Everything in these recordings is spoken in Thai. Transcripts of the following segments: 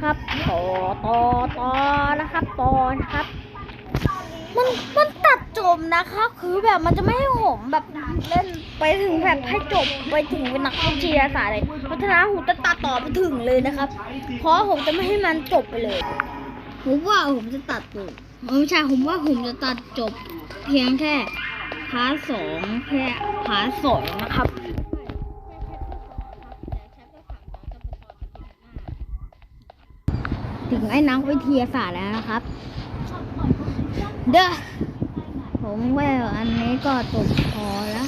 ครับต่อต่อต่อนะครับต่อนะครับ มันมันตัดจบนะครับคือแบบมันจะไม่ให้ผมแบบเล่นไปถึงแบบให้จบไปถึงเป็นนักวิทยาศาสตร์เลยเพราะฉะนั้นผมจะตัดต่อไปถึงเลยนะครับ เพราะผมจะไม่ให้มันจบไปเลย ผมว่าผมจะตัดจบไม่ใช่ผมว่าผมจะตัดจบเพียงแค่พาร์ทสองแค่พาร์ทสองนะครับ ถึงไอ้นักวิทยาศาสตร์แล้วนะครับ เด้อผมว่าอันนี้ก็จบพอแล้ว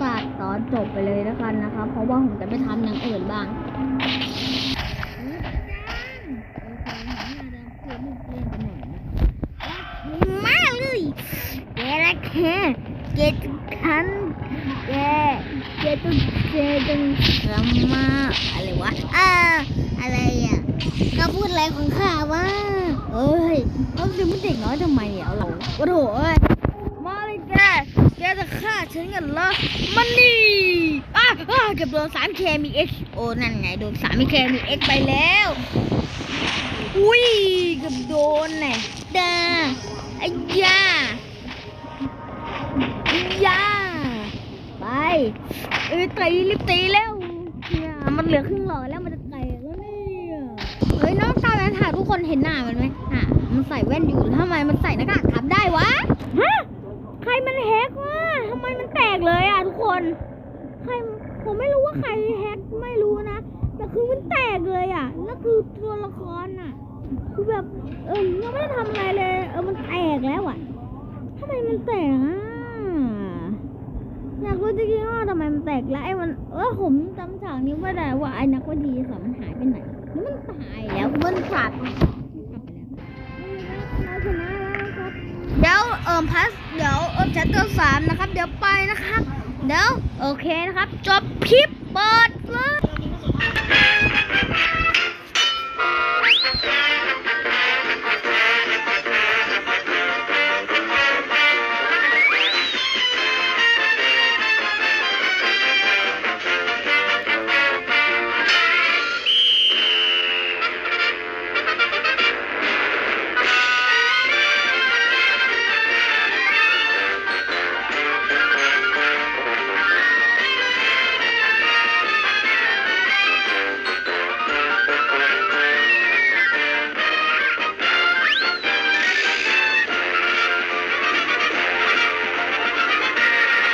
ตัดตอนจบไปเลยแล้วกันนะครับ เพราะว่าผมจะไปทำอย่างอื่นบ้างมาเลยแกละแค่แกจะทันแกแกต้องแกต้องทำมาอะไรวะอ่าอะไร อะเขาพูดอะไรของข้าวะเอ้ยเขาจะไม่เด็กน้อยทำไมอะเราโอ้โหเอ้ยมาเลยแกแกจะฆ่าฉันกันเหรอมันนี่อ้าอ้าเกือบโดนสามเคมีเอ็กโอ้นั่นไงโดนสามเคมีเอ็กไปแล้ว อุ้ยเกือบโดนแน่ดาไอ้ยาไอ้ยาไปเออตีรีบตีแล้วเนี่ยมันเหลือครึ่ง เห็นหน้ามันไหมอะมันใส่แว่นอยู่ทำไมมันใส่หน้ากากทับได้วะฮะใครมันแฮกวะทำไมมันแตกเลยอะทุกคน ใครผมไม่รู้ว่าใครแฮกไม่รู้นะแต่คือมันแตกเลยอะแล้วคือตัวละครอะคือแบบเออยังไม่ได้ทำอะไรเลย เออมันแตกแล้วอะทำไมมันแตกอะอยากรู้จริงๆว่าทำไมมันแตกแล้วไอ้มันเออผมจำฉากนี้ไม่ได้ว่าไอ้นักวิทยาศาสตร์มันหายไปไหนหรือมันตายแล้วมันขาด มพัสเดี๋ยวเออชัตเตอร์สามนะครับ เดี๋ยวไปนะครับ เดี๋ยว โอเคนะครับ จบคลิปเปิดเลย